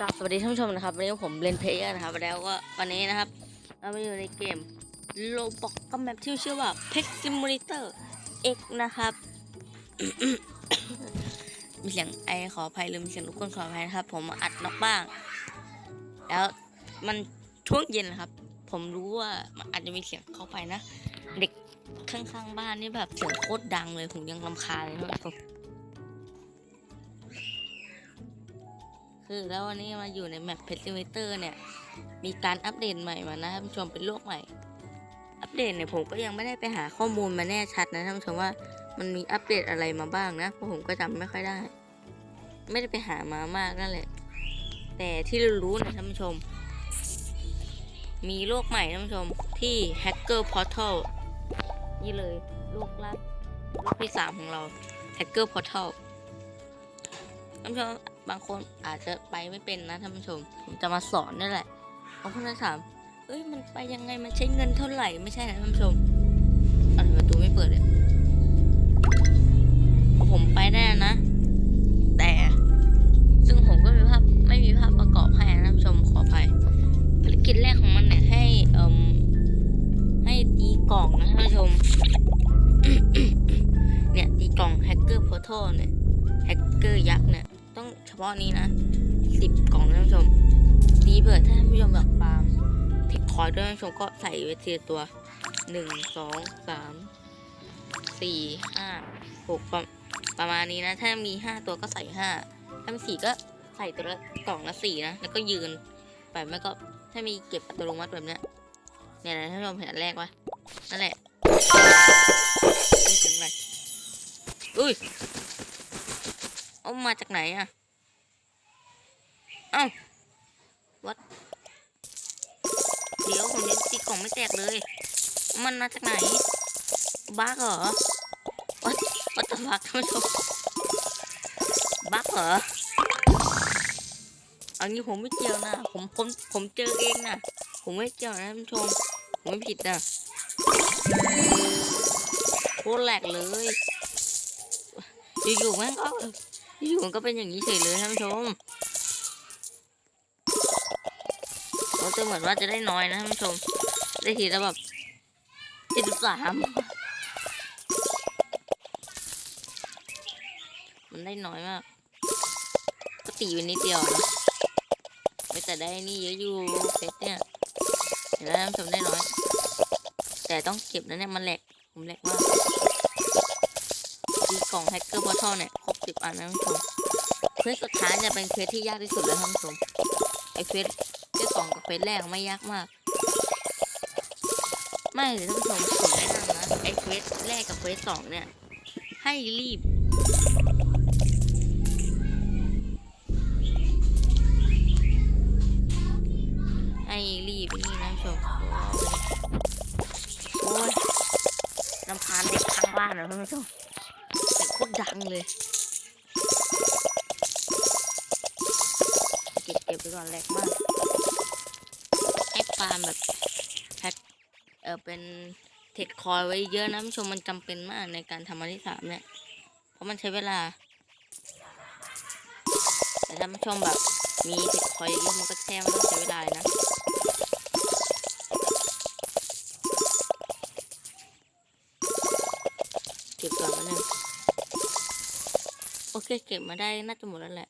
กราบสวัสดีท่านผู้ชมนะครับวันนี้ผมเลนเพลย์นะครับแล้วก็วันนี้นะครับ เรามาอยู่ในเกมโลบอกกับแมปที่ชื่อว่า p e x Simulator X นะครับ มีเสียงไอขออภัยลืมเสียงลูกคนขออภัยนะครับ ผมอัดนอกบ้าง แล้วมันช่วงเย็นนะครับ ผมรู้ว่ามันอาจจะมีเสียงเข้าไปนะ เด็กข้างๆบ้านนี่แบบเสียงโคตรดังเลยผมยังรำคาเลย คือแล้ววันนี้มาอยู่ในแมปเพ s ซิมิเตอร์เนี่ย มีการอัปเดตใหม่มานะท่านผู้ชมเป็นโลกใหม่ อัปเดตเนี่ยผมก็ยังไม่ได้ไปหาข้อมูลมาแน่ชัดนะท่านผู้ชมว่ามันมีอัปเดตอะไรมาบ้างนะเพราะผมก็จำไม่ค่อยได้ ไม่ได้ไปหามามากนั่นแหละ แต่ที่เรารู้นะท่านผู้ชม มีโลกใหม่ท่านผู้ชมที่ Hacker Portal นี่เลยโลกลับโลกที่สามของเรา Hacker Portal ท่านผู้ชม บางคนอาจจะไปไม่เป็นนะท่านผู้ชม ผมจะมาสอนนี่แหละบางคนจะถามเอ้ยมันไปยังไงมันใช้เงินเท่าไหร่ไม่ใช่นะท่านผู้ชมอะไรประตูไม่เปิดเลยผมไปได้นะ แต่ซึ่งผมก็มีภาพไม่มีภาพประกอบให้นะท่านผู้ชมขออภัยภารกิจแรกของมันเนี่ยให้เอ่มให้ตีกล่องนะท่านผู้ชมเนี่ยตีกล่องแฮกเกอร์พอร์ทัลเนี่ยแฮกเกอร์ยักษ์เนี่ย พาะนี้นะสิบกล่องท่านผู้ชมดีเผื่อถ้าท่านผู้ชมอยากฟาร์มเทคคอยด้วยท่านผู้ชมก็ใส่ไว้ทีตัวหนึ่งสองสามสี่ห้าหกประประมาณนี้นะ ถ้ามีห้าตัวก็ใส่ห้าถ้ามีสี่ก็ใส่ตัวละกล่องละสี่นะ แล้วก็ยืนแบบไม่ก็ถ้ามีเก็บอัตโนมัติแบบเนี้ยเนี่ยนะท่านผู้ชมเห็นอันแรกวะนั่นแหละอุ้ยเสียงอะไรอุ้ยเอามาจากไหนอะ เอ้าวัดเดี๋ยวผมยังตีกล่องไม่แตกเลย มันมาจากไหนบั๊กเหรอวัดวัดตบักท่านผู้ชมบั๊กเหรออันนี้ผมไม่เกี่ยวนะ ผมผมผมเจอเองนะผมไม่เกี่ยวนะท่านผู้ชมผมไม่ผิดนะโคตรแหลกเลยอยู่ๆม่งก็อยู่มันก็เป็นอย่างนี้เฉยเลยท่านผู้ชม เราจะเหมือนว่าจะได้น้อยนะท่านผู้ชม ได้ทีละแบบเจ็ดสิบสามมันได้น้อยมากก็ตีไปนิดเดียวนะไม่แต่ได้นี่เยอะอยู่เพชรเนี่ยเห็นแล้วท่านผู้ชมได้น้อย แต่ต้องเก็บนะเนี่ยมันแหลกผมแหลกมากมีกล่องแฮกเกอร์พอร์ทัลเนี่ยครบสิบอันนะท่านผู้ชมเควสสุดท้ายจะเป็นเควสที่ยากที่สุดเลยท่านผู้ชมไอเควส ควสแรกไม่ยากมาก ไม่เลยท่านผู้ชมผมแนะนำนะไอเควสแรกกับเควสสองเนี่ย ให้รีบ ให้รีบนี่นะท่านผู้ชมโอ้ยน้ำพานเด็กข้างบ้านนะท่านผู้ชมเสียงโคตรดังเลยเก็บเก็บไปก่อนแรกมาก ให้ฟารแบบแพ็คเออเป็นเทคคอยไว้เยอะนะผู้ชมมันจำเป็นมากในการทำอันที่สามเนี่ย เพราะมันใช้เวลา แต่ถ้าผู้ชมแบบมีเทคคอยเยอะมันก็แช่ไม่ต้องใช้เวลาเลยนะเก็บก่อนมาหนึ่งโอเคเก็บมาได้น่าจะหมดแล้วแหละ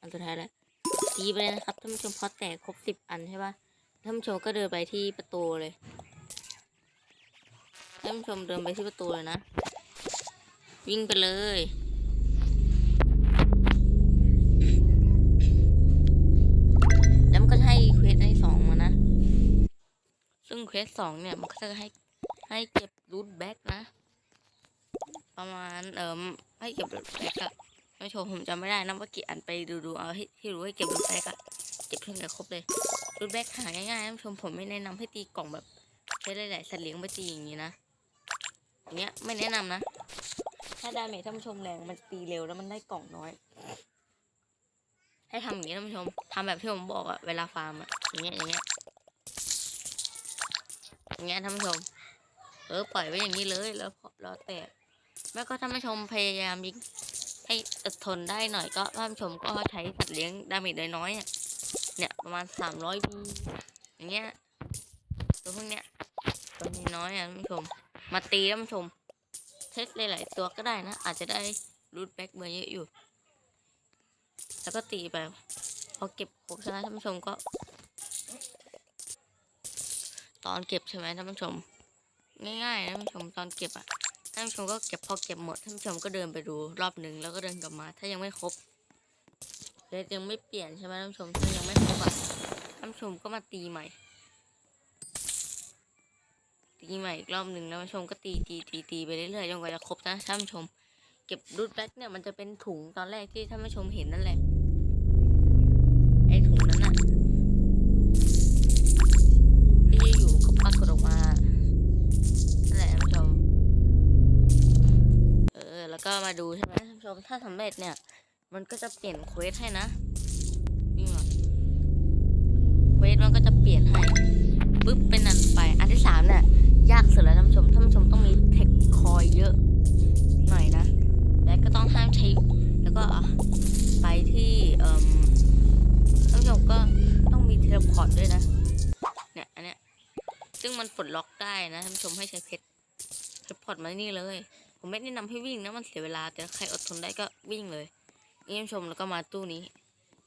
อันสุดท้ายแล้วตีไปเลยนะครับท่านผู้ชมพอแตกครบสิบอันใช่ปะ ท่านผู้ชมก็เดินไปที่ประตูเลยท่านผู้ชมเดินไปที่ประตูเลยนะ วิ่งไปเลยแล้วมันก็จะให้เควสในสองมานะซึ่งเควสสองเนี่ย มันก็จะให้ให้เก็บรูทแบ็กนะ ประมาณเอ่มให้เก็บรูทแบ็กอะไม่โชว์ผมจำไม่ได้นะว่ากี่อันไปดูดูๆเอาให้ที่รู้ให้เก็บรูทแบ็กอะเก็บเพื่อนกันครบเลย รูทแบ็กหาง่ายๆนผู้ชมผมไม่แนะนำให้ตีกล่องแบบใช้หลายๆสัตว์เลี้ยงไปตีอย่างนี้นะอย่างเงี้ยไม่แนะนำนะ ถ้าดาเมจท่านผู้ชมแรงมันตีเร็วแล้วมันได้กล่องน้อย ให้ทำอย่างนี้ท่านผู้ชมทำแบบที่ผมบอกอะเวลาฟาร์มอะอย่างเงี้ยอย่างเงี้ยอย่างเงี้ยท่านผู้ชม เออปล่อยไว้อย่างนี้เลยแล้วพอรอแตกแม่ก็ท่านผู้ชมพยายามยิงให้อดทนได้หน่อยก็ท่านผู้ชมก็ใช้สัตว์เลี้ยงดาเมจน้อยๆอะ เนี่ยประมาณสามร้อยบีอย่างเงี้ยตัวพวกเนี้ยตัวน้อยๆอะท่านผู้ชม มาตีท่านผู้ชมเทสหลายๆตัวก็ได้นะ อาจจะได้รูทแบ็กเบอร์เยอะอยู่ แล้วก็ตีไปพอเก็บครบใช่ไหมท่านผู้ชมก็ ตอนเก็บใช่ไหมท่านผู้ชม ง่ายๆนะท่านผู้ชมตอนเก็บอะท่านผู้ชมก็เก็บพอเก็บหมดท่านผู้ชมก็เดินไปดูรอบหนึ่งแล้วก็เดินกลับมา ถ้ายังไม่ครบ เลสยังไม่เปลี่ยนใช่ไหมท่านผู้ชมถ้ายังไม่ครบอะท่านผู้ชมก็มาตีใหม่ ตีใหม่อีกรอบหนึ่งแล้วท่านผู้ชมก็ตีตีตีตีไปเรื่อยๆจนกว่าจะครบนะท่านผู้ชม เก็บรูทแบ็กเนี่ยมันจะเป็นถุงตอนแรกที่ท่านผู้ชมเห็นนั่นแหละไอ้ถุงนั้นน่ะที่อยู่ก็ปรากฏออกมานั่นแหละท่านผู้ชม เออแล้วก็มาดูใช่ไหมท่านผู้ชมถ้าสำเร็จเนี่ย มันก็จะเปลี่ยนเควสให้นะนี่มาเควสมันก็จะเปลี่ยนให้ปึ๊บเป็นอันไป อันที่สามเนี่ยยากสุดแล้วท่านผู้ชมท่านผู้ชมต้องมีเทคคอยเยอะหน่อยนะและก็ต้องห้ามใช้แล้วก็ไปที่เอ่มท่านผู้ชมก็ต้องมีเทเลพอร์ตด้วยนะเนี่ยอันเนี้ยซึ่งมันปลดล็อกได้นะท่านผู้ชมให้ใช้เพชรเทเลพอร์ตมานี่เลย ผมไม่แนะนำให้วิ่งนะมันเสียเวลาแต่ใครอดทนได้ก็วิ่งเลย นี่ท่านชมแล้วก็มาตู้นี้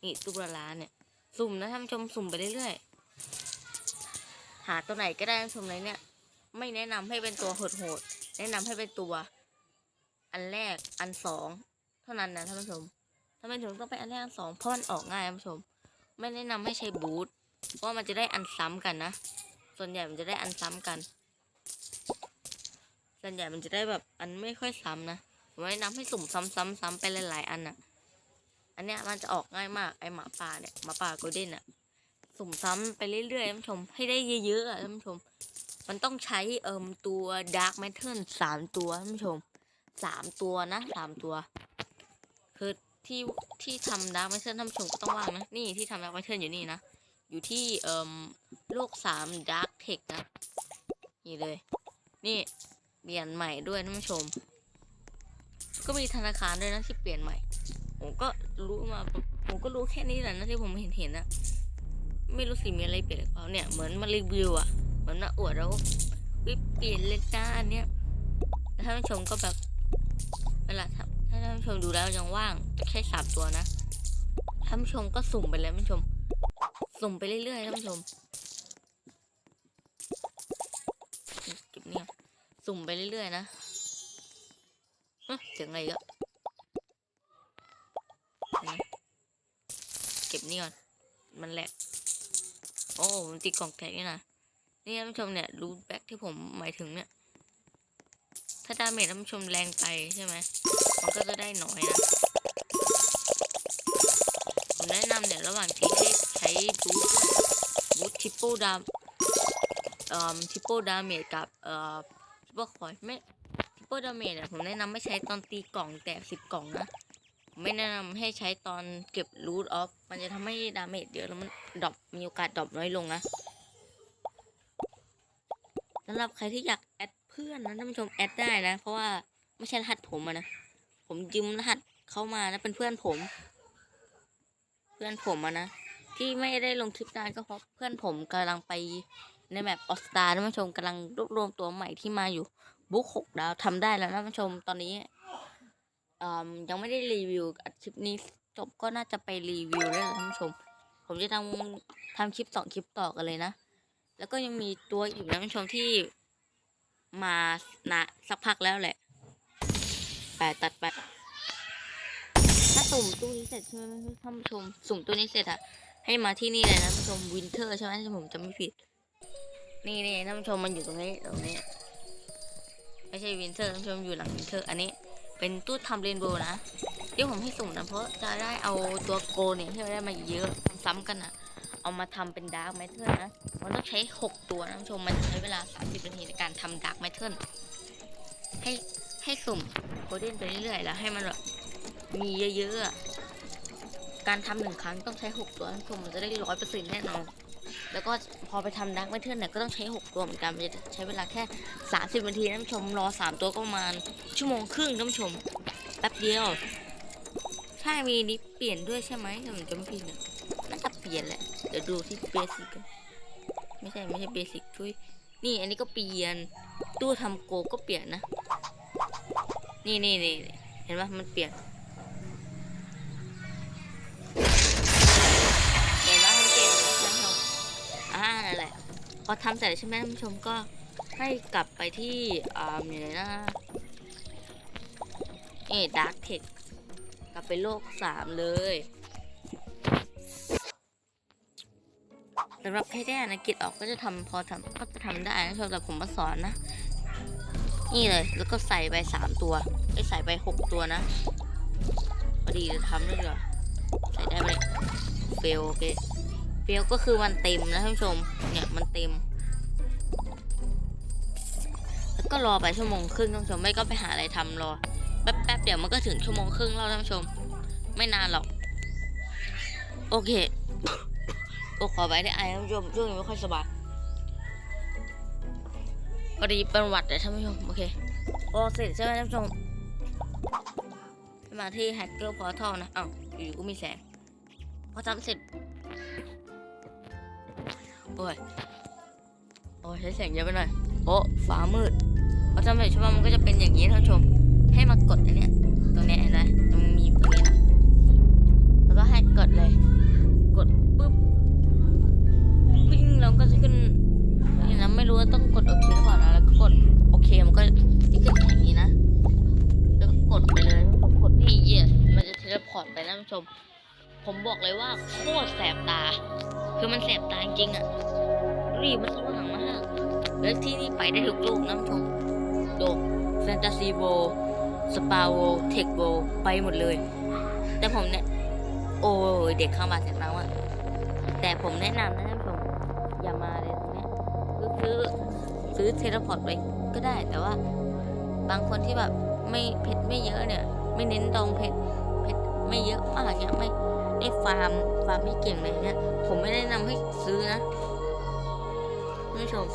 นี่ตู้ละล้านเนี่ย สุ่มนะท่านชมสุ่มไปเรื่อยๆ หาตัวไหนก็ได้ท่านชมเลยเนี่ย ไม่แนะนำให้เป็นตัวโหดๆ แนะนำให้เป็นตัว อันแรก อันสอง เท่านั้นนะท่านผู้ชมทำไมถึงต้องไปอันแรกอันสองเพราะมันออกง่ายท่านผู้ชม ไม่แนะนำให้ใช้บูทเพราะมันจะได้อันซ้ำกันนะ ส่วนใหญ่มันจะได้อันซ้ำกัน ส่วนใหญ่มันจะได้แบบอันไม่ค่อยซ้ำนะผมแนะนำให้สุ่มซ้ำๆซ้ำไปหลายๆอันน่ะ อันเนี้ยมันจะออกง่ายมากไอหมาป่าเนี่ยหมาป่าโกลเด้นอะสุ่มซ้ำไปเรื่อยๆท่านผู้ชมให้ได้เยอะๆอะท่านผู้ชม มันต้องใช้เอิมตัวดาร์ m แมทเทิลสามตัวท่านผู้ชมสามตัวนะสามตัว คือที่ที่ทำดาร์ m แมทเทิลท่านผู้ชมก็ต้องว่างนะนี่ที่ทำดาร์ m แมทเทิลอยู่นี่นะอยู่ที่เอิมโลกสามดาร์ k เทคนะนี่เลย นี่เปลี่ยนใหม่ด้วยท่านผู้ชม ก็มีธนาคารด้วยนะที่เปลี่ยนใหม่ ผมก็รู้มา ผมก็รู้แค่นี้แหละนะที่ผมเห็นเห็นนะไม่รู้สิมีอะไรเปลี่ยนหรือเปล่าเนี่ยเหมือนมารีวิวอะเหมือนมาอวดแล้ววิเปลี่ยนเลยจ้าอันเนี้ยแล้วท่านผู้ชมก็แบบเวลาถ้าถ้าท่านผู้ชมดูแล้วยังว่างแค่สามตัวนะท่านผู้ชมก็สุ่มไปเลยท่านผู้ชม สุ่มไปเรื่อยๆท่านผู้ชมเก็บเนี่ยสุ่มไปเรื่อยๆนะเอ๊ะเสียงอะไรอีก็เก็ บนี่ก่อน มันแหลก โอ้มันติดกล่องแตกนี่นะนี่ท่านผู้ชมเนี่ยรูทแบ็กที่ผมหมายถึงเนี่ย ถ้าดาเมจท่านผู้ชมแรงไปใช่ไหมมันก็จะได้น้อยนะผมแนะนำเนี่ยระหว่างที่ให้ใช้บูทบูททิปเปิลดามเอ่อทิปเปิลดาเมจกับเอ่อทิปเปิลคอยไม่ทิปเปิลดาเมจเนี่ยผมแนะนำไม่ใช้ตอนตีกล่องแตกสิบกล่องนะ ไม่แนะนำให้ใช้ตอนเก็บรูทออฟมันจะทำให้ดาเมจเยอะแล้วมันดรอปมีโอกาสดรอปน้อยลงนะสำหรับใครที่อยากแอดเพื่อนนะท่านผู้ชมแอดได้นะ เพราะว่าไม่ใช่รหัสผมอะนะ ผมยืมรหัสเข้ามานะเป็นเพื่อนผม เพื่อนผมอะนะที่ไม่ได้ลงคลิปนานก็เพราะเพื่อนผมกำลังไปในแมปออสตาท่านผู้ชมกำลังรวบรวมตัวใหม่ที่มาอยู่บุ๊กหกดาวทำได้แล้วท่านผู้ชมตอนนี้ ยังไม่ได้รีวิวอัดคลิปนี้จบก็น่าจะไปรีวิวแล้วท่านผู้ชม ผมจะทำทำคลิปสองคลิปต่อกันเลยนะ แล้วก็ยังมีตัวอีกนะท่านผู้ชมที่มานะสักพักแล้วแหละไปตัดไปถ้าสุ่มตู้นี้เสร็จใช่ไหมท่านผู้ชม สุ่มตู้นี้เสร็จอะให้มาที่นี่เลยนะท่านผู้ชมวินเทอร์ใช่ไหมถ้าผมจำไม่ผิด นี่นี่ท่านผู้ชมมันอยู่ตรงนี้ตรงนี้ ไม่ใช่วินเทอร์ท่านผู้ชมอยู่หลังวินเทอร์ อันนี้ เป็นตู้ทำเรนโบว์นะที่ผมให้สุ่มนะเพราะจะได้เอาตัวโกเนี่ยที่เราได้มาเยอะซ้ำกันอะเอามาทำเป็นดาร์กแมทเทอร์นะมันต้องใช้ 6 ตัวนะท่านผู้ชมมันใช้เวลา 30 นาทีในการทำดาร์กแมทเทิลให้ให้สุ่มโคเดนไปเรื่อยๆแล้วให้มันแบบมีเยอะๆการทำหนึ่งครั้งต้องใช้ 6 ตัวท่านผู้ชมมันจะได้ร้อยเปอร์เซ็นต์แน่นอน แล้วก็พอไปทำดาร์กแมทเทิลเนี่ยก็ต้องใช้ 6 ตัวเหมือนกันมันจะใช้เวลาแค่ 30นาทีท่านผู้ชมรอ 3 ตัวก็ประมาณชั่วโมงครึ่งท่านผู้ชมแป๊บเดียวใช่มีนิปเปลี่ยนด้วยใช่ไหมถ้าผมจำไม่ผิดนน่าจะเปลี่ยนแหละเดี๋ยวดูที่เบสิกไม่ใช่ไม่ใช่เบสิกช่วยนี่อันนี้ก็เปลี่ยนตู้ทำโกก็เปลี่ยนนะ นี่นี่นี่เห็นปะมันเปลี่ยน อ่านั่นแหละ พอทำเสร็จใช่ไหมท่านผู้ชมก็ให้กลับไปที่อ่าอยู่ไหนนะเอ๊ดาร์กเทคกลับไปโลกสามเลยสำหรับใครได้อ่านอังกฤษออกก็จะทำพอทำก็จะทำได้นะชมแต่ผมมาสอนนะ นี่เลยแล้วก็ใส่ไปสามตัวไอ้ยใส่ไปหกตัวนะพอดีจะทำได้เลยใส่ได้ไหมเฟลโอเค เฟลก็คือมันเต็มนะท่านผู้ชม เนี่ยมันเต็ม แล้วก็รอไปชั่วโมงครึ่งท่านผู้ชม ไม่ก็ไปหาอะไรทำรอ แป๊บๆเดี๋ยวมันก็ถึงชั่วโมงครึ่งแล้วท่านผู้ชม ไม่นานหรอก โอเคโอ้ขอไว้ได้ไอ้ท่านผู้ชมช่วงนี้ไม่ค่อยสบายพอดีเป็นหวัดแต่ท่านผู้ชมโอเคพอเสร็จใช่ไหมท่านผู้ชมมาที่แฮกเกอร์พอร์ทัลนะอ้าวอยู่ๆก็มีแสง พอทำเสร็จ โอ้ย โอ้ยใช้แสงเยอะไปหน่อย โอ้ฟ้ามืดพอทำเสร็จใช่ไหมมันก็จะเป็นอย่างนี้ท่านผู้ชม ให้มากดอันเนี้ย ตรงเนี้ยเห็นไหมตรงมีตรงนี้นะ แล้วก็ให้กดเลย กดปุ๊บ ปิ้งแล้วก็จะขึ้นนี่นะไม่รู้ว่าต้องกดโอเคหรือเปล่านะแล้วก็กดโอเคมันก็จะขึ้นอย่างนี้นะ แล้วก็กดไปเลยผมกดที่ yes มันจะเทเลพอร์ตไปนะท่านผู้ชม ผมบอกเลยว่าโคตรแสบตา คือมันแสบตาจริงอะรีบมันสว่างมากแล้วที่นี่ไปได้ทุกลูกนะท่านผู้ชมโดแฟนตาซีโบสปาโวเทคโบไปหมดเลย แต่ผมเนี่ย โอ้ยเด็กเข้ามาเสียงดังอะแต่ผมแนะนำนะท่านผู้ชมอย่ามาเลยตรงเนี้ยคือซื้อซื้อเทเลพอร์ตไปก็ได้แต่ว่า บางคนที่แบบไม่เพชรไม่เยอะเนี่ย ไม่เน้นดองเพชรเพชร ไม่เยอะมากเนี่ยไม่ได้ฟาร์มฟาร์มไม่เก่งอะไรเนี่ยผมไม่ได้นะนำให้ซื้อนะผู้ชม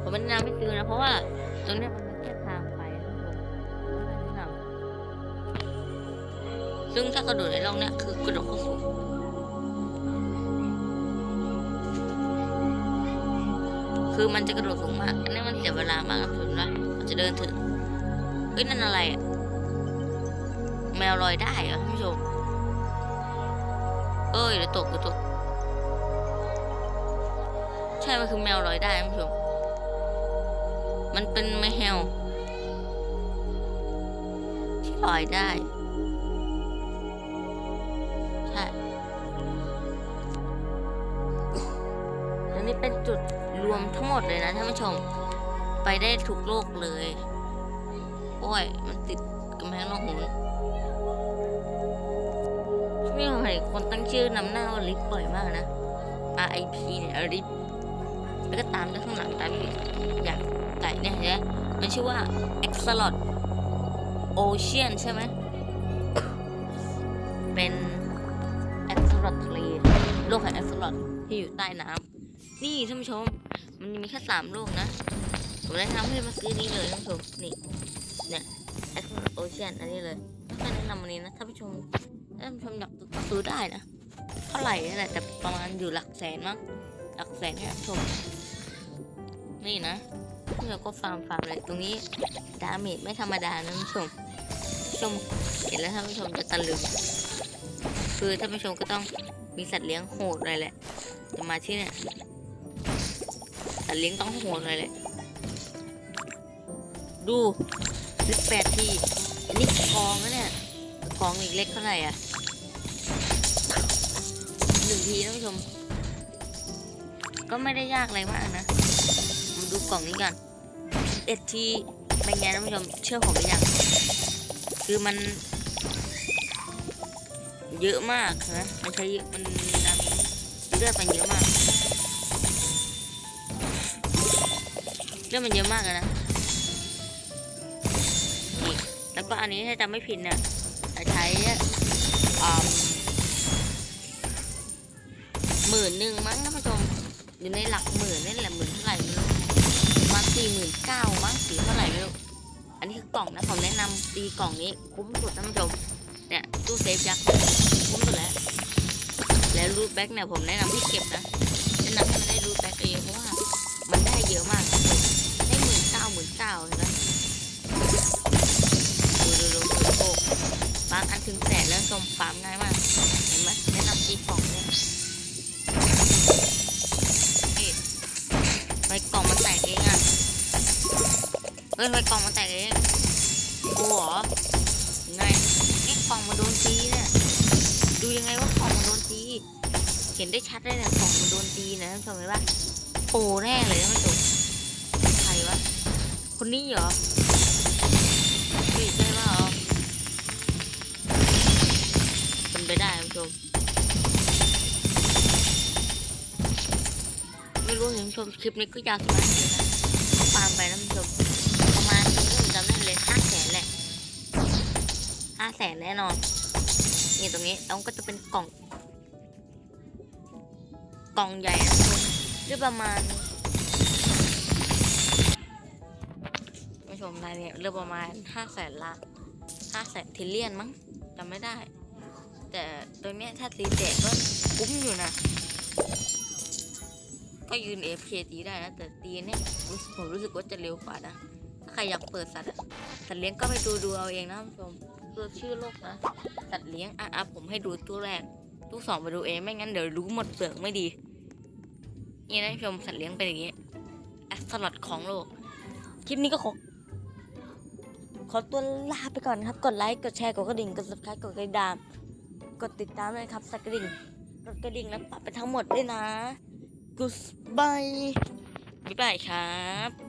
ผมไม่แนะนำให้ซื้อนะ เพราะว่าตรงเนี้ยมันเป็นแค่ทางไปนะผมไม่แนะนำซึ่งถ้ากระโดดในร่องเนี้ยคือกระโดดเข้าสูงคือมันจะกระโดดสูงมาก สียเวลามากครับผมนะมันจะเดินถึงเฮ้ยนั่นอะไรอะแมวลอยได้เหรอท่านผู้ชมเอ้ยเดี๋ยวตกเดี๋ยวตกใช่ มันคือแมวลอยได้ท่านผู้ชมมันเป็นแมวที่ลอยได้ใช่แล้วนี่เป็นจุดรวมทั้งหมดเลยนะท่านผู้ชม ไปได้ทุกโลกเลย โอ้ย มันติดกำแพงโลกหูไม่เห็นคนตั้งชื่อนำหน้าว่าลิฟบ่อยมากนะ RIP เนี่ยลิฟแล้วก็ตามด้วยข้างหลังตามด้วยอยากไก่เนี่ยนไหมมันชื่อว่า Axolot Ocean ใช่ไหม เป็น Axolot ทะเลโลกแห่ง Axolot ที่อยู่ใต้น้ำนี่ท่านผู้ชม มันมีแค่สามโลกนะ ผมแนะนำให้มาซื้อนี้เลยท่านผู้ชมนี่เนี่ยแอ o โอเชียนอันนี้เลยไม่ค่แนะนำอันนี้นะท่านผู้ชมท่านผู้ชมอยากซื้อก็ซื้อได้นะเท่าไหร่นี่แหละแต่ประมาณอยู่หลักแสนมั้งหลักแสนให้ท่านผู้ชมนี่นะเราก็ฟาร์มฟาร์มเลยตรงนี้ดาเมจไม่ธรรมดานะท่านผู้ชมชมเห็นแล้วท่านผู้ชมจะตะลึงคือท่านผู้ชมก็ต้องมีสัตว์เลี้ยงโหดเลยแหละจะมาที่เนี่ยแต่เลี้ยงต้องโหดเลยแหละ ดูลิกแปดที อันนี้กองนะเนี่ยกองอีกเล็กเท่าไหร่อะหนึ่งทีท่านผู้ชม ก็ไม่ได้ยากอะไรมากนะมาดูกล่องนี้กันเอ็ดทีเป็นไงท่านผู้ชม เชื่อผมหรือยังคือมัน เยอะมากนะมันใช้เยอะมันดำเลือดมันเยอะมากเรื่องมันเยอะมากนะ แล้วก็อันนี้ถ้าจำไม่ผิดเนี่ยจะใช้อ่าหมื่นหนึ่งมั้งท่านผู้ชมอยู่ในหลักหมื่นนี่แหละหมื่นเท่าไหร่ไม่รู้มาสี่หมื่นเก้ามั้งสี่เท่าไหร่ไม่รู้อันนี้คือกล่องนะผมแนะนำตีกล่องนี้คุ้มสุดท่านผู้ชมเนี่ยตู้เซฟยักษ์คุ้มสุดแล้วแล้วรูทแบ็กเนี่ยผมแนะนำให้เก็บนะ ส้มฟาร์มง่ายมาก เห็นไหมแนะนำตีกล่องเนี่ยนี่ทำไมกล่องมันแตกเองอะ เฮ้ยทำไมกล่องมันแตกเองโอ้เหรอยังไงนี่กล่องมันโดนตีเนี่ยดูยังไงว่ากล่องมันโดนตีเห็นได้ชัดเลยเนี่ยกล่องมันโดนตีนะท่านชมเห็นปะโปแน่เลยนะไม่ถูกใครวะคนนี้เหรอ มคลิปนี้ก็ยาวสมากเลยนะฟังไปนะท่านผู้ชมประมาณนี้ผมจำได้เลยห้าแสนแหละห้าแสนแน่นอนนี่ตรงนี้แล้วก็จะเป็นกล่อง กล่องใหญ่นะทุกคนด้วยประมาณผู้ชมรายเนี่ยเรื่องประมาณห้าแสนละห้าแสนทิเลียนมั้งจำไม่ได้ แต่ตัวเนี้ยถ้าตีแตกก็คุ้มอยู่นะ ก็ยืน AFK ตีได้นะแต่ตีเนี่ยผมรู้สึกว่าจะเร็วกว่านะถ้าใครอยากเปิดสัตว์สัตว์เลี้ยงก็ไปดูดูเอาเองนะผู้ชมตัวชื่อโลกนะสัตว์เลี้ยงอะผมให้ดูตู้แรกตู้สองไปดูเองไม่งั้นเดี๋ยวรู้หมดเปลือกไม่ดีนี่นะผู้ชมสัตว์เลี้ยงเป็นอย่างนี้แอสตลอดของโลกคลิปนี้ก็ขอขอตัวลาไปก่อนครับ กดไลค์กดแชร์กดกระดิ่งกด subscribe กดกระดิ่งกดติดตามด้วยครับสักกระดิ่งกดกระดิ่งแล้วปรับไปทั้งหมดด้วยนะ Goodbye บ๊ายบายครับ